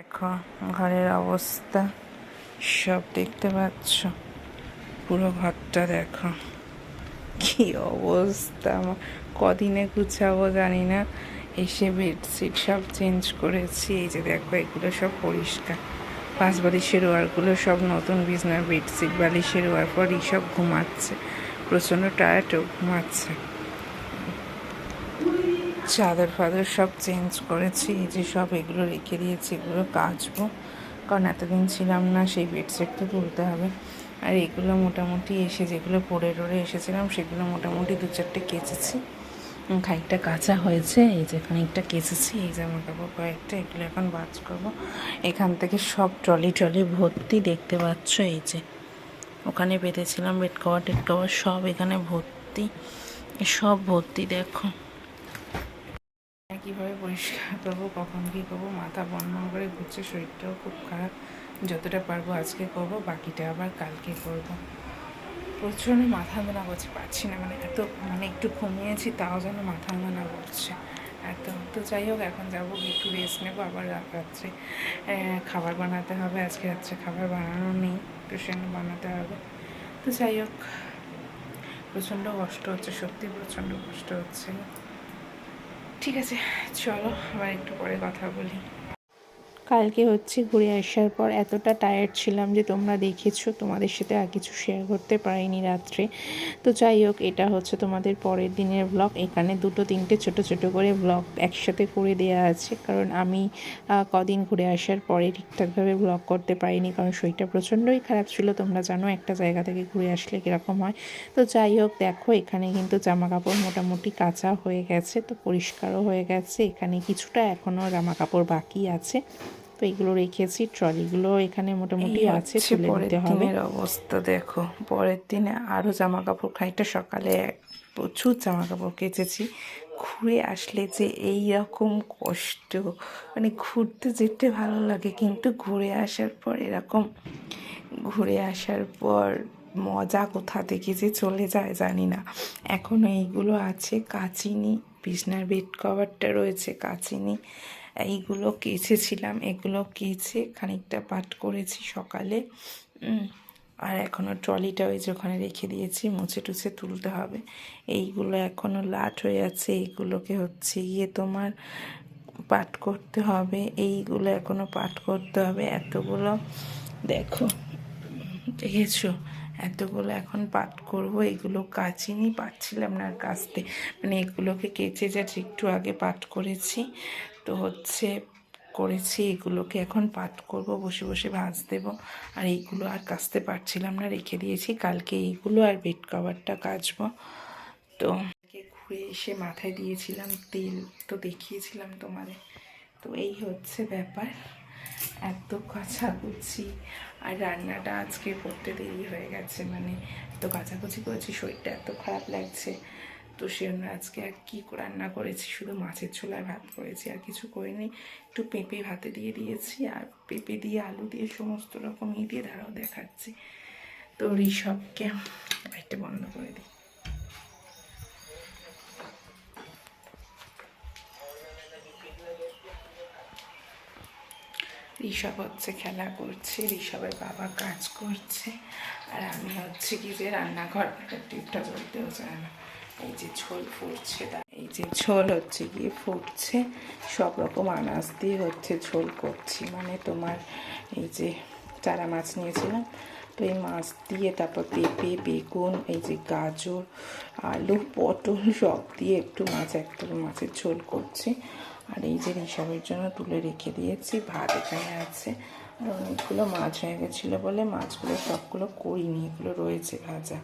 দেখো, ঘরের অবস্থা সব দেখতে পাচ্ছ? পুরো ঘরটা দেখো। কি অবস্থা আমার। কদিনে গুছাবো জানি না। এসে বেডশিট সব চেঞ্জ করেছি। এই যে দেখো, এগুলো সব পরিষ্কার। পাঁচ বালিশের ওয়ারগুলো সব নতুন বিছনার বেডশিট, বালিশের ওয়ার পর সব ঘুমাচ্ছে। প্রচণ্ড টায়ার্ডও ঘুমাচ্ছে। চাদর ফাদর সব চেঞ্জ করেছি, এই যে সব এগুলো রেখে দিয়েছি, এগুলো কাচবো। কারণ এতদিন ছিলাম না, সেই বেডশিট তো তুলতে হবে। আর এগুলো মোটামুটি এসে যেগুলো পরে টরে এসেছিলাম, সেগুলো মোটামুটি দু চারটে কেচেছি। খানিকটা কাঁচা হয়েছে, এই যে খানিকটা কেচেছি, এই জামা কাপড় কয়েকটা, এগুলো এখন বাজ করব। এখান থেকে সব ট্রলি ট্রলি ভর্তি দেখতে পাচ্ছ, এই যে। ওখানে বেঁধেছিলাম বেড কভার টেড কভার সব এখানে ভর্তি। সব ভর্তি, দেখো। কীভাবে পরিষ্কার করব, কখন কী করব, মাথা বন্ধ করে ঘুরছে, শরীরটাও খুব খারাপ। যতটা পারব আজকে করব, বাকিটা আবার কালকে করব। প্রচণ্ড মাথা যন্ত্রণা করছে, পারছি না মানে এত মানে একটু ঘুমিয়েছি, তাও যেন মাথা যন্ত্রণা করছে। এত, তো যাই হোক, এখন যাব, একটু রেস্ট নেব, আবার রাত- রাত্রে খাবার বানাতে হবে। আজকে রাত্রে খাবার বানানো নেই সেজন্য বানাতে হবে। তো যাই হোক, প্রচণ্ড কষ্ট হচ্ছে, সত্যি প্রচণ্ড কষ্ট হচ্ছে। ঠিক আছে চলো আবার একটু পরে কথা বলি। কালকে হচ্ছে ঘুরে আসার পর এতটা টায়ার্ড ছিলাম যে তোমরা দেখেছ, তোমাদের সাথে আর কিছু শেয়ার করতে পারিনি রাত্রে। তো যাই হোক, এটা হচ্ছে তোমাদের পরের দিনের ব্লগ এখানে দুটো তিনটে ছোট ছোট করে ব্লগ একসাথে করে দেওয়া আছে। কারণ আমি কদিন ঘুরে আসার পরে ঠিকঠাকভাবে ব্লগ করতে পারিনি, কারণ শরীরটা প্রচণ্ডই খারাপ ছিল। তোমরা জানো একটা জায়গা থেকে ঘুরে আসলে কীরকম হয়। তো যাই হোক, দেখো, এখানে কিন্তু জামা কাপড় মোটামুটি কাঁচা হয়ে গেছে, তো পরিষ্কারও হয়ে গেছে। এখানে কিছুটা এখনও জামা কাপড় বাকি আছে। তো এগুলো রেখেছি ট্রলিগুলো এখানে মোটামুটি আছে তুলে নিতে হবে। অবস্থা দেখো। পরের দিনে আরও জামা কাপড় খানিকটা সকালে প্রচুর জামা কাপড় কেচেছি। ঘুরে আসলে যে এই রকম কষ্ট মানে ঘুরতে যেতে ভালো লাগে কিন্তু ঘুরে আসার পর এরকম ঘুরে আসার পর মজা কোথা থেকে যে চলে যায় জানি না। এখনও এইগুলো আছে কাচিনি বিছনার বেড কভারটা রয়েছে কাচিনি। এইগুলো কেচেছিলাম, এগুলো কেচে খানিকটা পাট করেছি সকালে। আর এখনও ট্রলিটা ওই যে ওখানে রেখে দিয়েছি, মুছে টুছে তুলতে হবে। এইগুলো এখনও লাট হয়ে আছে, এইগুলোকে হচ্ছে গিয়ে তোমার পাট করতে হবে। এইগুলো এখনও পাট করতে হবে। এতগুলো দেখো, দেখেছ? এতগুলো এখন পাট করব, এগুলো কাচিনি পাচ্ছিলাম না আর কাচতে। মানে এগুলোকে কেচে যা একটু আগে পাট করেছি। তো হচ্ছে, করেছি, এগুলোকে এখন পাট করব, বসে বসে ভাজ দেব। আর এইগুলো আর কাচতে পারছিলাম না, রেখে দিয়েছি। কালকে এইগুলো আর বেড কভারটা কাচবো। তো ঘুরে এসে মাথায় দিয়েছিলাম তেল, তো দেখিয়েছিলাম তোমাদের। তো এই হচ্ছে ব্যাপার। এত কাচাকুচি। আর রান্নাটা আজকে করতে দেরি হয়ে গেছে মানে এত কাচাকুচি করেছি, শরীরটা এত খারাপ লাগছে। তো সেজন্য আজকে আর কী রান্না করেছি? শুধু মাছের ছোলায় ভাত করেছি, আর কিছু করিনি। একটু পেঁপে ভাতে দিয়ে দিয়েছি, আর পেঁপে দিয়ে আলু দিয়ে সমস্ত রকম ই দিয়ে দাঁড়াও দেখাচ্ছি। তো ঋষভকে লাইটটা বন্ধ করে দিই। ঋষভ হচ্ছে খেলা করছে, ঋষভের বাবা কাজ করছে, আর আমি হচ্ছে কি যে রান্নাঘর টিপটা চলতেও চায় না। এই যে ঝোল ফুটছে এই যে ঝোল হচ্ছে গিয়ে ফুটছে। সব রকম আনাজ দিয়ে হচ্ছে ঝোল করছি। মানে তোমার এই যে চারা মাছ নিয়েছিলাম, তো এই মাছ দিয়ে তারপর পেঁপে, বেগুন, এই যে গাজর, আলু, পটল সব দিয়ে একটু মাছ একটা মাছের ঝোল করছি। আর এই যে ঋষভের জন্য তুলে রেখে দিয়েছি, ভাত এখানে আছে। আর অনেকগুলো মাছ হয়ে গেছিল বলে মাছগুলো সবগুলো করিনি, এগুলো রয়েছে ভাজা।